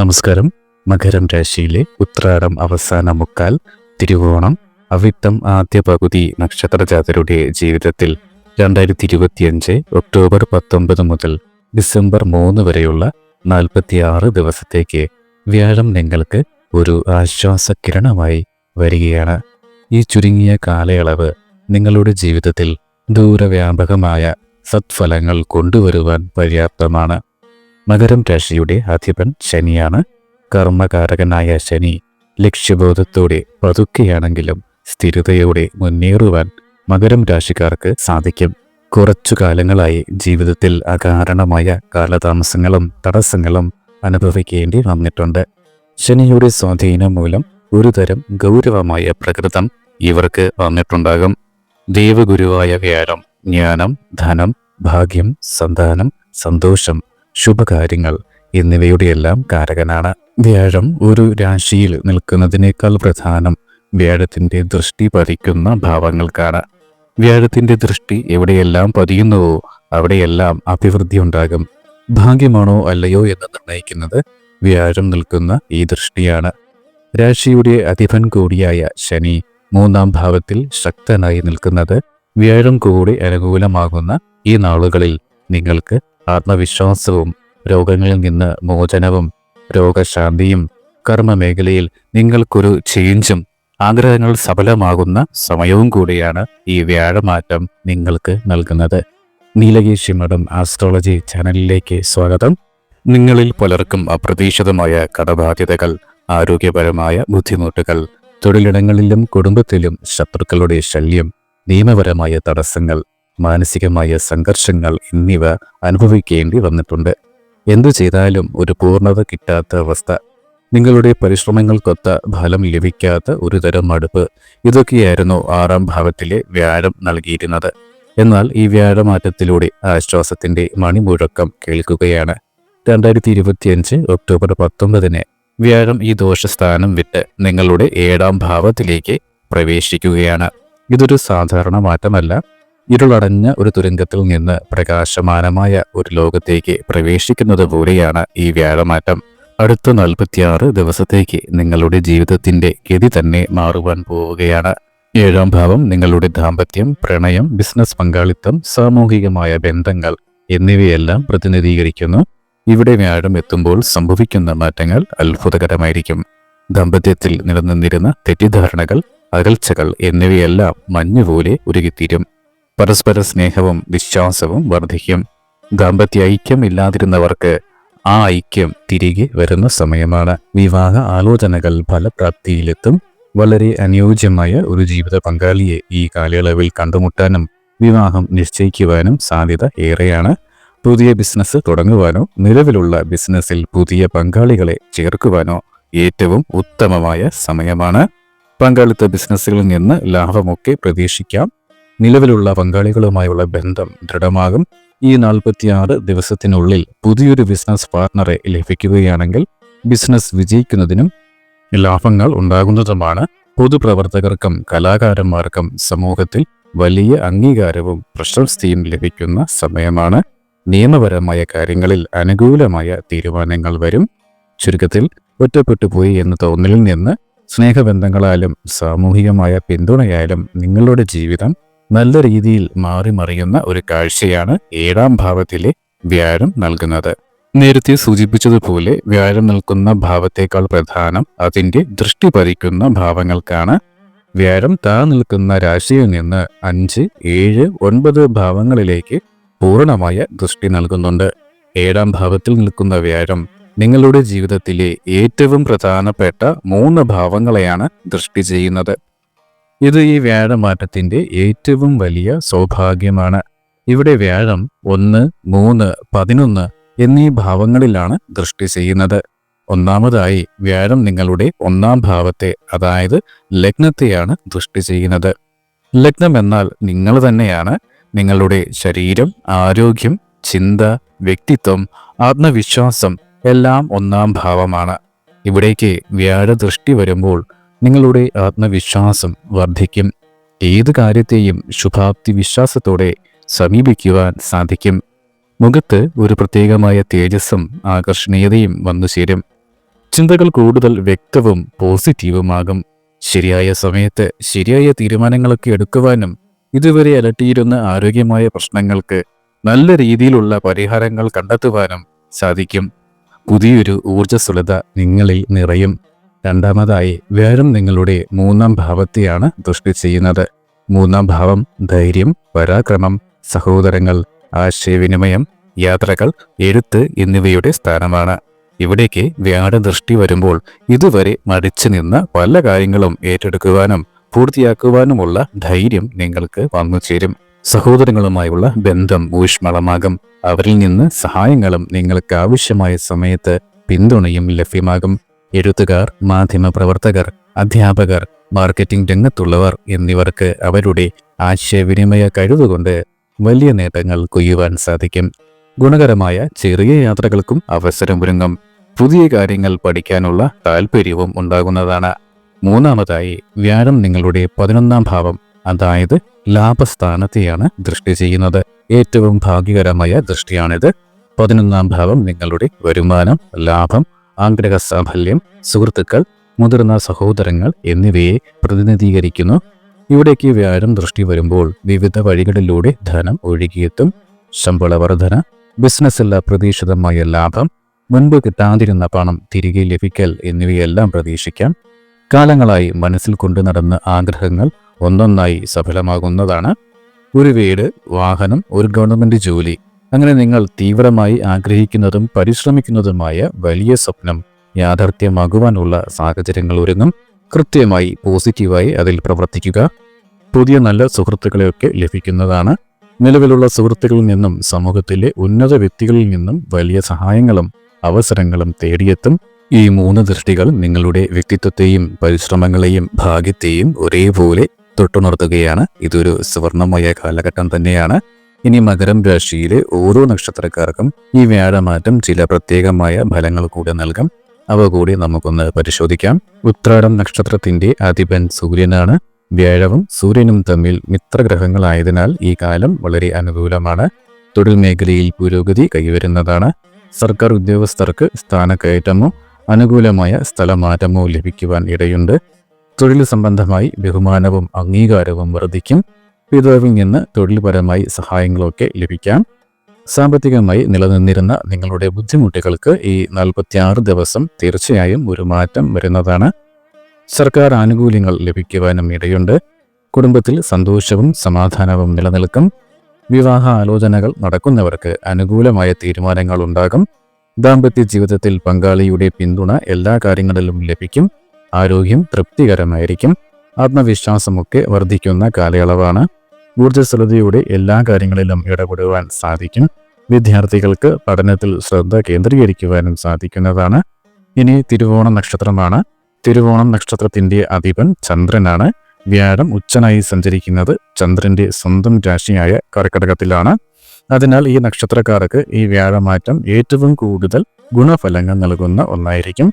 നമസ്കാരം. മകരം രാശിയിലെ ഉത്രാടം അവസാന മുക്കാൽ തിരുവോണം അവിത്തം ആദ്യ പകുതി നക്ഷത്രജാതരുടെ ജീവിതത്തിൽ രണ്ടായിരത്തി ഇരുപത്തിയഞ്ച് ഒക്ടോബർ പത്തൊമ്പത് മുതൽ ഡിസംബർ മൂന്ന് വരെയുള്ള നാൽപ്പത്തിയാറ് ദിവസത്തേക്ക് വ്യാഴം നിങ്ങൾക്ക് ഒരു ആശ്വാസകിരണമായി വരികയാണ്. ഈ ചുരുങ്ങിയ കാലയളവ് നിങ്ങളുടെ ജീവിതത്തിൽ ദൂരവ്യാപകമായ സത്ഫലങ്ങൾ കൊണ്ടുവരുവാൻ പര്യാപ്തമാണ്. മകരം രാശിയുടെ അധിപൻ ശനിയാണ്. കർമ്മകാരകനായ ശനി ലക്ഷ്യബോധത്തോടെ പതുക്കെയാണെങ്കിലും സ്ഥിരതയോടെ മുന്നേറുവാൻ മകരം രാശിക്കാർക്ക് സാധിക്കും. കുറച്ചു കാലങ്ങളായി ജീവിതത്തിൽ അകാരണമായ കാലതാമസങ്ങളും തടസ്സങ്ങളും അനുഭവിക്കേണ്ടി വന്നിട്ടുണ്ട്. ശനിയുടെ സ്വാധീനം മൂലം ഒരുതരം ഗൗരവമായ പ്രകൃതം ഇവർക്ക് വന്നിട്ടുണ്ടാകും. ദേവഗുരുവായ വ്യാഴം ജ്ഞാനം ധനം ഭാഗ്യം സന്താനം സന്തോഷം ശുഭകാര്യങ്ങൾ എന്നിവയുടെയെല്ലാം കാരകനാണ്. വ്യാഴം ഒരു രാശിയിൽ നിൽക്കുന്നതിനേക്കാൾ പ്രധാനം വ്യാഴത്തിന്റെ ദൃഷ്ടി പതിക്കുന്ന ഭാവങ്ങൾക്കാണ്. വ്യാഴത്തിന്റെ ദൃഷ്ടി എവിടെയെല്ലാം പതിയുന്നുവോ അവിടെയെല്ലാം അഭിവൃദ്ധി ഉണ്ടാകും. ഭാഗ്യമാണോ അല്ലയോ എന്ന് നിർണയിക്കുന്നത് വ്യാഴം നിൽക്കുന്ന ഈ ദൃഷ്ടിയാണ്. രാശിയുടെ അധിപൻ കൂടിയായ ശനി മൂന്നാം ഭാവത്തിൽ ശക്തനായി നിൽക്കുന്നത് വ്യാഴം കൂടി അനുകൂലമാകുന്ന ഈ നാളുകളിൽ നിങ്ങൾക്ക് ആത്മവിശ്വാസവും രോഗങ്ങളിൽ നിന്ന് മോചനവും രോഗശാന്തിയും കർമ്മമേഖലയിൽ നിങ്ങൾക്കൊരു ചേഞ്ചും ആഗ്രഹങ്ങൾ സഫലമാകുന്ന സമയവും കൂടിയാണ് ഈ വ്യാഴമാറ്റം നിങ്ങൾക്ക് നൽകുന്നത്. നീലകേശി മഠം ആസ്ട്രോളജി ചാനലിലേക്ക് സ്വാഗതം. നിങ്ങളിൽ പലർക്കും അപ്രതീക്ഷിതമായ കടബാധ്യതകൾ ആരോഗ്യപരമായ ബുദ്ധിമുട്ടുകൾ തൊഴിലിടങ്ങളിലും കുടുംബത്തിലും ശത്രുക്കളുടെ ശല്യം നിയമപരമായ തടസ്സങ്ങൾ മാനസികമായ സംഘർഷങ്ങൾ എന്നിവ അനുഭവിക്കേണ്ടി വന്നിട്ടുണ്ട്. എന്തു ചെയ്താലും ഒരു പൂർണത കിട്ടാത്ത അവസ്ഥ. നിങ്ങളുടെ പരിശ്രമങ്ങൾക്കൊത്ത ഫലം ലഭിക്കാത്ത ഒരു തരം മടുപ്പ്. ഇതൊക്കെയായിരുന്നു ആറാം ഭാവത്തിലെ വ്യാഴം നൽകിയിരുന്നത്. എന്നാൽ ഈ വ്യാഴമാറ്റത്തിലൂടെ ആശ്വാസത്തിന്റെ മണിമുഴക്കം കേൾക്കുകയാണ്. രണ്ടായിരത്തി ഇരുപത്തിയഞ്ച് ഒക്ടോബർ പത്തൊമ്പതിന് വ്യാഴം ഈ ദോഷസ്ഥാനം വിട്ട് നിങ്ങളുടെ ഏഴാം ഭാവത്തിലേക്ക് പ്രവേശിക്കുകയാണ്. ഇതൊരു സാധാരണ മാറ്റമല്ല. ഇരുളടഞ്ഞ ഒരു തുരങ്കത്തിൽ നിന്ന് പ്രകാശമാനമായ ഒരു ലോകത്തേക്ക് പ്രവേശിക്കുന്നത് പോലെയാണ് ഈ വ്യാഴമാറ്റം. അടുത്ത നാൽപ്പത്തിയാറ് ദിവസത്തേക്ക് നിങ്ങളുടെ ജീവിതത്തിന്റെ ഗതി തന്നെ മാറുവാൻ പോവുകയാണ്. ഏഴാം ഭാവം നിങ്ങളുടെ ദാമ്പത്യം പ്രണയം ബിസിനസ് പങ്കാളിത്തം സാമൂഹികമായ ബന്ധങ്ങൾ എന്നിവയെല്ലാം പ്രതിനിധീകരിക്കുന്നു. ഇവിടെ വ്യാഴം എത്തുമ്പോൾ സംഭവിക്കുന്ന മാറ്റങ്ങൾ അത്ഭുതകരമായിരിക്കും. ദാമ്പത്യത്തിൽ നിലനിന്നിരുന്ന തെറ്റിദ്ധാരണകൾ അകൽച്ചകൾ എന്നിവയെല്ലാം മഞ്ഞുപോലെ ഉരുകിത്തീരും. പരസ്പര സ്നേഹവും വിശ്വാസവും വർദ്ധിക്കും ദാമ്പത്യ ഐക്യം ഇല്ലാതിരുന്നവർക്ക് ആ ഐക്യം തിരികെ വരുന്ന സമയമാണ്. വിവാഹ ആലോചനകൾ ഫലപ്രാപ്തിയിലെത്തും വളരെ അനുയോജ്യമായ ഒരു ജീവിത പങ്കാളിയെ ഈ കാലയളവിൽ കണ്ടുമുട്ടാനും വിവാഹം നിശ്ചയിക്കുവാനും സാധ്യത ഏറെയാണ്. പുതിയ ബിസിനസ് തുടങ്ങുവാനോ നിലവിലുള്ള ബിസിനസ്സിൽ പുതിയ പങ്കാളികളെ ചേർക്കുവാനോ ഏറ്റവും ഉത്തമമായ സമയമാണ്. പങ്കാളിത്ത ബിസിനസ്സുകളിൽ നിന്ന് ലാഭമൊക്കെ പ്രതീക്ഷിക്കാം. നിലവിലുള്ള പങ്കാളികളുമായുള്ള ബന്ധം ദൃഢമാകും. ഈ നാൽപ്പത്തിയാറ് ദിവസത്തിനുള്ളിൽ പുതിയൊരു ബിസിനസ് പാർട്ണറെ ലഭിക്കുകയാണെങ്കിൽ ബിസിനസ് വിജയിക്കുന്നതിനും ലാഭങ്ങൾ ഉണ്ടാകുന്നതുമാണ്. പൊതുപ്രവർത്തകർക്കും കലാകാരന്മാർക്കും സമൂഹത്തിൽ വലിയ അംഗീകാരവും പ്രശസ്തിയും ലഭിക്കുന്ന സമയമാണ്. നിയമപരമായ കാര്യങ്ങളിൽ അനുകൂലമായ തീരുമാനങ്ങൾ വരും. ചുരുക്കത്തിൽ ഒറ്റപ്പെട്ടു പോയി എന്ന തോന്നലിൽ നിന്ന് സ്നേഹബന്ധങ്ങളാലും സാമൂഹികമായ പിന്തുണയായാലും നിങ്ങളുടെ ജീവിതം നല്ല രീതിയിൽ മാറി മറിയുന്ന ഒരു കാഴ്ചയാണ് ഏഴാം ഭാവത്തിലെ വ്യാഴം നൽകുന്നത്. നേരത്തെ സൂചിപ്പിച്ചതുപോലെ വ്യാഴം നിൽക്കുന്ന ഭാവത്തേക്കാൾ പ്രധാനം അതിന്റെ ദൃഷ്ടി പതിക്കുന്ന ഭാവങ്ങൾക്കാണ്. വ്യാഴം താ നിൽക്കുന്ന രാശിയിൽ നിന്ന് അഞ്ച് ഏഴ് ഒൻപത് ഭാവങ്ങളിലേക്ക് പൂർണമായ ദൃഷ്ടി നൽകുന്നുണ്ട്. ഏഴാം ഭാവത്തിൽ നിൽക്കുന്ന വ്യാഴം നിങ്ങളുടെ ജീവിതത്തിലെ ഏറ്റവും പ്രധാനപ്പെട്ട മൂന്ന് ഭാവങ്ങളെയാണ് ദൃഷ്ടി ചെയ്യുന്നത്. ഇത് ഈ വ്യാഴമാറ്റത്തിന്റെ ഏറ്റവും വലിയ സൗഭാഗ്യമാണ്. ഇവിടെ വ്യാഴം ഒന്ന് മൂന്ന് പതിനൊന്ന് എന്നീ ഭാവങ്ങളിലാണ് ദൃഷ്ടി ചെയ്യുന്നത്. ഒന്നാമതായി വ്യാഴം നിങ്ങളുടെ ഒന്നാം ഭാവത്തെ അതായത് ലഗ്നത്തെയാണ് ദൃഷ്ടി ചെയ്യുന്നത്. ലഗ്നം എന്നാൽ നിങ്ങൾ തന്നെയാണ്. നിങ്ങളുടെ ശരീരം ആരോഗ്യം ചിന്ത വ്യക്തിത്വം ആത്മവിശ്വാസം എല്ലാം ഒന്നാം ഭാവമാണ്. ഇവിടേക്ക് വ്യാഴ ദൃഷ്ടി വരുമ്പോൾ നിങ്ങളുടെ ആത്മവിശ്വാസം വർദ്ധിക്കും. ഏത് കാര്യത്തെയും ശുഭാപ്തി വിശ്വാസത്തോടെ സമീപിക്കുവാൻ സാധിക്കും. മുഖത്ത് ഒരു പ്രത്യേകമായ തേജസ്സും ആകർഷണീയതയും വന്നു ചേരും. ചിന്തകൾ കൂടുതൽ വ്യക്തവും പോസിറ്റീവുമാകും. ശരിയായ സമയത്ത് ശരിയായ തീരുമാനങ്ങളൊക്കെ എടുക്കുവാനും ഇതുവരെ അലട്ടിയിരുന്ന ആരോഗ്യമായ പ്രശ്നങ്ങൾക്ക് നല്ല രീതിയിലുള്ള പരിഹാരങ്ങൾ കണ്ടെത്തുവാനും സാധിക്കും. പുതിയൊരു ഊർജസ്വലത നിങ്ങളിൽ നിറയും. രണ്ടാമതായി വ്യാഴം നിങ്ങളുടെ മൂന്നാം ഭാവത്തെയാണ് ദൃഷ്ടി ചെയ്യുന്നത്. മൂന്നാം ഭാവം ധൈര്യം പരാക്രമം സഹോദരങ്ങൾ ആശയവിനിമയം യാത്രകൾ എഴുത്ത് എന്നിവയുടെ സ്ഥാനമാണ്. ഇവിടേക്ക് വ്യാഴദൃഷ്ടി വരുമ്പോൾ ഇതുവരെ മടിച്ചു നിന്ന പല കാര്യങ്ങളും ഏറ്റെടുക്കുവാനും പൂർത്തിയാക്കുവാനുമുള്ള ധൈര്യം നിങ്ങൾക്ക് വന്നു ചേരും. സഹോദരങ്ങളുമായുള്ള ബന്ധം ഊഷ്മളമാകും. അവരിൽ നിന്ന് സഹായങ്ങളും നിങ്ങൾക്ക് ആവശ്യമായ സമയത്ത് പിന്തുണയും ലഭ്യമാകും. എഴുത്തുകാർ മാധ്യമപ്രവർത്തകർ അധ്യാപകർ മാർക്കറ്റിംഗ് രംഗത്തുള്ളവർ എന്നിവർക്ക് അവരുടെ ആശയവിനിമയ കഴിവുകൊണ്ട് വലിയ നേട്ടങ്ങൾ കൊയ്യുവാൻ സാധിക്കും. ഗുണകരമായ ചെറിയ യാത്രകൾക്കും അവസരമൊരുങ്ങും പുതിയ കാര്യങ്ങൾ പഠിക്കാനുള്ള താല്പര്യവും ഉണ്ടാകുന്നതാണ്. മൂന്നാമതായി വ്യാഴം നിങ്ങളുടെ പതിനൊന്നാം ഭാവം അതായത് ലാഭസ്ഥാനത്തെയാണ് ദൃഷ്ടി ചെയ്യുന്നത്. ഏറ്റവും ഭാഗ്യകരമായ ദൃഷ്ടിയാണിത്. പതിനൊന്നാം ഭാവം നിങ്ങളുടെ വരുമാനം ലാഭം ആഗ്രഹ സാഫല്യം സുഹൃത്തുക്കൾ മുതിർന്ന സഹോദരങ്ങൾ എന്നിവയെ പ്രതിനിധീകരിക്കുന്നു. ഇവിടേക്ക് വ്യാഴം ദൃഷ്ടി വരുമ്പോൾ വിവിധ വഴികളിലൂടെ ധനം ഒഴുകിയെത്തും. ശമ്പള വർധന ബിസിനസ്സിലെ പ്രതീക്ഷിതമായ ലാഭം മുൻപ് കിട്ടാതിരുന്ന പണം തിരികെ ലഭിക്കൽ എന്നിവയെല്ലാം പ്രതീക്ഷിക്കാം. കാലങ്ങളായി മനസ്സിൽ കൊണ്ടു നടന്ന ആഗ്രഹങ്ങൾ ഒന്നൊന്നായി സഫലമാകുന്നതാണ്. ഒരു വീട് വാഹനം ഒരു ഗവൺമെന്റ് ജോലി അങ്ങനെ നിങ്ങൾ തീവ്രമായി ആഗ്രഹിക്കുന്നതും പരിശ്രമിക്കുന്നതുമായ വലിയ സ്വപ്നം യാഥാർത്ഥ്യമാകുവാനുള്ള സാഹചര്യങ്ങൾ ഒരുങ്ങും. കൃത്യമായി പോസിറ്റീവായി അതിൽ പ്രവർത്തിക്കുക. പുതിയ നല്ല സുഹൃത്തുക്കളെയൊക്കെ ലഭിക്കുന്നതാണ്. നിലവിലുള്ള സുഹൃത്തുക്കളിൽ നിന്നും സമൂഹത്തിലെ ഉന്നത വ്യക്തികളിൽ നിന്നും വലിയ സഹായങ്ങളും അവസരങ്ങളും തേടിയെത്തും. ഈ മൂന്ന് ദൃഷ്ടികൾ നിങ്ങളുടെ വ്യക്തിത്വത്തെയും പരിശ്രമങ്ങളെയും ഭാഗ്യത്തെയും ഒരേപോലെ തൊട്ടുണർത്തുകയാണ്. ഇതൊരു സുവർണമായ കാലഘട്ടം തന്നെയാണ്. ഇനി മകരം രാശിയിലെ ഓരോ നക്ഷത്രക്കാർക്കും ഈ വ്യാഴമാറ്റം ചില പ്രത്യേകമായ ഫലങ്ങൾ കൂടെ നൽകാം. അവ കൂടി നമുക്കൊന്ന് പരിശോധിക്കാം. ഉത്രാടം നക്ഷത്രത്തിന്റെ അധിപൻ സൂര്യനാണ്. വ്യാഴവും സൂര്യനും തമ്മിൽ മിത്രഗ്രഹങ്ങളായതിനാൽ ഈ കാലം വളരെ അനുകൂലമാണ്. തൊഴിൽ മേഖലയിൽ പുരോഗതി കൈവരുന്നതാണ്. സർക്കാർ ഉദ്യോഗസ്ഥർക്ക് സ്ഥാനക്കയറ്റമോ അനുകൂലമായ സ്ഥലമാറ്റമോ ലഭിക്കുവാൻ ഇടയുണ്ട്. തൊഴിൽ സംബന്ധമായി ബഹുമാനവും അംഗീകാരവും വർദ്ധിക്കും. പിതാവിൽ നിന്ന് തൊഴിൽപരമായി സഹായങ്ങളൊക്കെ ലഭിക്കാം. സാമ്പത്തികമായി നിലനിന്നിരുന്ന നിങ്ങളുടെ ബുദ്ധിമുട്ടുകൾക്ക് ഈ നാൽപ്പത്തിയാറ് ദിവസം തീർച്ചയായും ഒരു മാറ്റം വരുന്നതാണ്. സർക്കാർ ആനുകൂല്യങ്ങൾ ലഭിക്കുവാനും ഇടയുണ്ട്. കുടുംബത്തിൽ സന്തോഷവും സമാധാനവും നിലനിൽക്കും. വിവാഹ ആലോചനകൾ നടക്കുന്നവർക്ക് അനുകൂലമായ തീരുമാനങ്ങൾ ഉണ്ടാകും. ദാമ്പത്യ ജീവിതത്തിൽ പങ്കാളിയുടെ പിന്തുണ എല്ലാ കാര്യങ്ങളിലും ലഭിക്കും. ആരോഗ്യം തൃപ്തികരമായിരിക്കും. ആത്മവിശ്വാസമൊക്കെ വർദ്ധിക്കുന്ന കാലയളവാണ്. ഊർജസ്വലതയുടെ എല്ലാ കാര്യങ്ങളിലും ഇടപെടുവാൻ സാധിക്കും. വിദ്യാർത്ഥികൾക്ക് പഠനത്തിൽ ശ്രദ്ധ കേന്ദ്രീകരിക്കുവാനും സാധിക്കുന്നതാണ്. ഇനി തിരുവോണം നക്ഷത്രമാണ്. തിരുവോണം നക്ഷത്രത്തിന്റെ അധിപൻ ചന്ദ്രനാണ്. വ്യാഴം ഉച്ചനായി സഞ്ചരിക്കുന്നത് ചന്ദ്രന്റെ സ്വന്തം രാശിയായ കർക്കടകത്തിലാണ്. അതിനാൽ ഈ നക്ഷത്രക്കാർക്ക് ഈ വ്യാഴമാറ്റം ഏറ്റവും കൂടുതൽ ഗുണഫലങ്ങൾ നൽകുന്ന ഒന്നായിരിക്കും.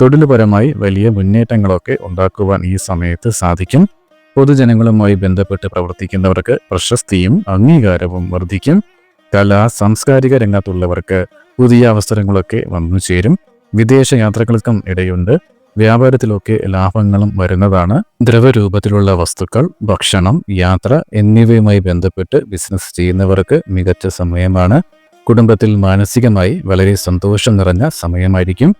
തൊഴിലുപരമായി വലിയ മുന്നേറ്റങ്ങളൊക്കെ ഉണ്ടാക്കുവാൻ ഈ സമയത്ത് സാധിക്കും. പൊതുജനങ്ങളുമായി ബന്ധപ്പെട്ട് പ്രവർത്തിക്കുന്നവർക്ക് പ്രശസ്തിയും അംഗീകാരവും വർദ്ധിക്കും. കലാ സാംസ്കാരിക രംഗത്തുള്ളവർക്ക് പുതിയ അവസരങ്ങളൊക്കെ വന്നു ചേരും. വിദേശ യാത്രകൾക്കും ഇടയുണ്ട്. വ്യാപാരത്തിലൊക്കെ ലാഭങ്ങളും വരുന്നതാണ്. ദ്രവരൂപത്തിലുള്ള വസ്തുക്കൾ ഭക്ഷണം യാത്ര എന്നിവയുമായി ബന്ധപ്പെട്ട് ബിസിനസ് ചെയ്യുന്നവർക്ക് മികച്ച സമയമാണ്. കുടുംബത്തിൽ മാനസികമായി വളരെ സന്തോഷം നിറഞ്ഞ സമയമായിരിക്കും.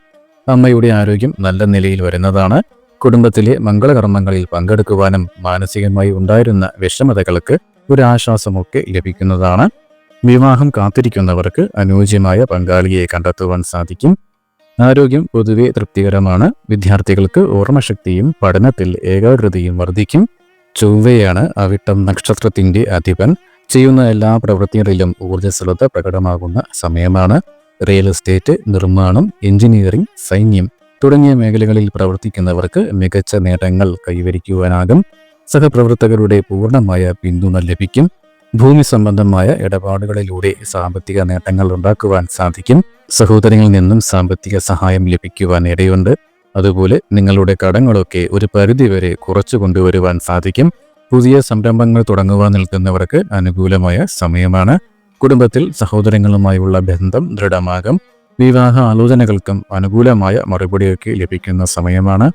അമ്മയുടെ ആരോഗ്യം നല്ല നിലയിൽ വരുന്നതാണ്. കുടുംബത്തിലെ മംഗളകർമ്മങ്ങളിൽ പങ്കെടുക്കുവാനും മാനസികമായി ഉണ്ടായിരുന്ന വിഷമതകൾക്ക് ഒരാശ്വാസമൊക്കെ ലഭിക്കുന്നതാണ്. വിവാഹം കാത്തിരിക്കുന്നവർക്ക് അനുയോജ്യമായ പങ്കാളിയെ കണ്ടെത്തുവാൻ സാധിക്കും. ആരോഗ്യം പൊതുവെ തൃപ്തികരമാണ്. വിദ്യാർത്ഥികൾക്ക് ഓർമ്മശക്തിയും പഠനത്തിൽ ഏകാഗ്രതയും വർദ്ധിക്കും. ചൊവ്വയാണ് അവിട്ടം നക്ഷത്രത്തിന്റെ അധിപൻ. ചെയ്യുന്ന എല്ലാ പ്രവൃത്തികളിലും ഊർജസ്വലത പ്രകടമാകുന്ന സമയമാണ്. റിയൽ എസ്റ്റേറ്റ് നിർമ്മാണം എഞ്ചിനീയറിംഗ് സൈന്യം തുടങ്ങിയ മേഖലകളിൽ പ്രവർത്തിക്കുന്നവർക്ക് മികച്ച നേട്ടങ്ങൾ കൈവരിക്കുവാനാകും. സഹപ്രവർത്തകരുടെ പൂർണമായ പിന്തുണ ലഭിക്കും. ഭൂമി സംബന്ധമായ ഇടപാടുകളിലൂടെ സാമ്പത്തിക നേട്ടങ്ങൾ ഉണ്ടാക്കുവാൻ സാധിക്കും. സഹോദരങ്ങളിൽ നിന്നും സാമ്പത്തിക സഹായം ലഭിക്കുവാൻ ഇടയുണ്ട്. അതുപോലെ നിങ്ങളുടെ കടങ്ങളൊക്കെ ഒരു പരിധിവരെ കുറച്ചു കൊണ്ടുവരുവാൻ സാധിക്കും. പുതിയ സംരംഭങ്ങൾ തുടങ്ങുവാൻ നിൽക്കുന്നവർക്ക് അനുകൂലമായ സമയമാണ്. കുടുംബത്തിൽ സഹോദരങ്ങളുമായുള്ള ബന്ധം ദൃഢമാകും. വിവാഹ ആലോചനകൾക്കും അനുകൂലമായ മറുപടിയൊക്കെ ലഭിക്കുന്ന സമയമാണ്.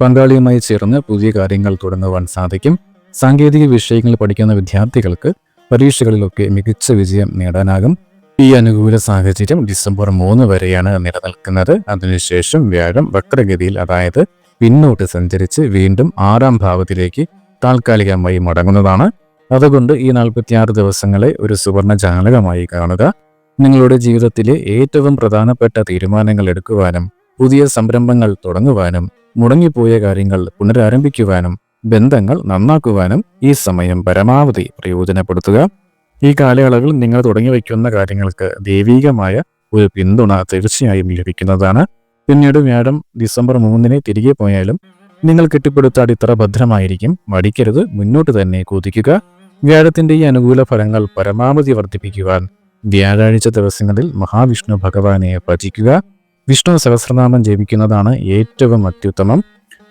പങ്കാളിയുമായി ചേർന്ന് പുതിയ കാര്യങ്ങൾ തുടങ്ങുവാൻ സാധിക്കും. സാങ്കേതിക വിഷയങ്ങൾ പഠിക്കുന്ന വിദ്യാർത്ഥികൾക്ക് പരീക്ഷകളിലൊക്കെ മികച്ച വിജയം നേടാനാകും. ഈ അനുകൂല സാഹചര്യം ഡിസംബർ മൂന്ന് വരെയാണ് നിലനിൽക്കുന്നത്. അതിനുശേഷം വ്യാഴം വക്രഗതിയിൽ അതായത് പിന്നോട്ട് സഞ്ചരിച്ച് വീണ്ടും ആറാം ഭാവത്തിലേക്ക് താൽക്കാലികമായി മടങ്ങുന്നതാണ്. അതുകൊണ്ട് ഈ നാൽപ്പത്തിയാറ് ദിവസങ്ങളെ ഒരു സുവർണ ജാലകമായി കാണുക. നിങ്ങളുടെ ജീവിതത്തിലെ ഏറ്റവും പ്രധാനപ്പെട്ട തീരുമാനങ്ങൾ എടുക്കുവാനും പുതിയ സംരംഭങ്ങൾ തുടങ്ങുവാനും മുടങ്ങിപ്പോയ കാര്യങ്ങൾ പുനരാരംഭിക്കുവാനും ബന്ധങ്ങൾ നന്നാക്കുവാനും ഈ സമയം പരമാവധി പ്രയോജനപ്പെടുത്തുക. ഈ കാലയളവിൽ നിങ്ങൾ തുടങ്ങി വയ്ക്കുന്ന കാര്യങ്ങൾക്ക് ദൈവീകമായ ഒരു പിന്തുണ തീർച്ചയായും ലഭിക്കുന്നതാണ്. പിന്നീട് വ്യാഴം ഡിസംബർ മൂന്നിന് തിരികെ പോയാലും നിങ്ങൾ കെട്ടിപ്പടുത്ത അടിത്തറ ഭദ്രമായിരിക്കും. മടിക്കരുത് മുന്നോട്ട് തന്നെ കുതിക്കുക. വ്യാഴത്തിന്റെ ഈ അനുകൂല ഫലങ്ങൾ പരമാവധി വർദ്ധിപ്പിക്കുവാൻ വ്യാഴാഴ്ച ദിവസങ്ങളിൽ മഹാവിഷ്ണു ഭഗവാനെ ഭജിക്കുക. വിഷ്ണു സഹസ്രനാമം ജപിക്കുന്നതാണ് ഏറ്റവും അത്യുത്തമം.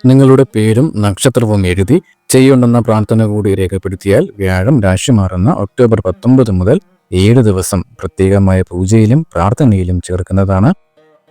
നിങ്ങളുടെ പേരും നക്ഷത്രവും എഴുതി ചെയ്യുണ്ടെന്ന പ്രാർത്ഥന കൂടി രേഖപ്പെടുത്തിയാൽ വ്യാഴം രാശി മാറുന്ന ഒക്ടോബർ പത്തൊമ്പത് മുതൽ ഏഴ് ദിവസം പ്രത്യേകമായ പൂജയിലും പ്രാർത്ഥനയിലും ചേർക്കുന്നതാണ്.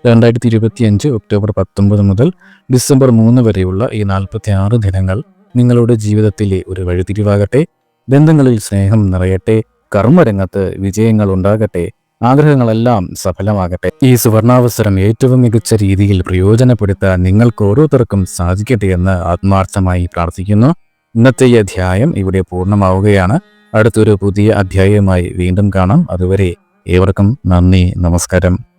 രണ്ടായിരത്തി ഇരുപത്തി അഞ്ച് ഒക്ടോബർ പത്തൊമ്പത് മുതൽ ഡിസംബർ മൂന്ന് വരെയുള്ള ഈ നാൽപ്പത്തി ആറ് ദിനങ്ങൾ നിങ്ങളുടെ ജീവിതത്തിലെ ഒരു വഴിതിരിവാകട്ടെ. ബന്ധങ്ങളിൽ സ്നേഹം നിറയട്ടെ. കർമ്മരംഗത്ത് വിജയങ്ങൾ ഉണ്ടാകട്ടെ ആഗ്രഹങ്ങളെല്ലാം സഫലമാകട്ടെ. ഈ സുവർണാവസരം ഏറ്റവും മികച്ച രീതിയിൽ പ്രയോജനപ്പെടുത്താൻ നിങ്ങൾക്ക് ഓരോരുത്തർക്കും സാധിക്കട്ടെ എന്ന് ആത്മാർത്ഥമായി പ്രാർത്ഥിക്കുന്നു. ഇന്നത്തെ ഈ അധ്യായം ഇവിടെ പൂർണമാവുകയാണ്. അടുത്തൊരു പുതിയ അധ്യായവുമായി വീണ്ടും കാണാം. അതുവരെ ഏവർക്കും നന്ദി നമസ്കാരം.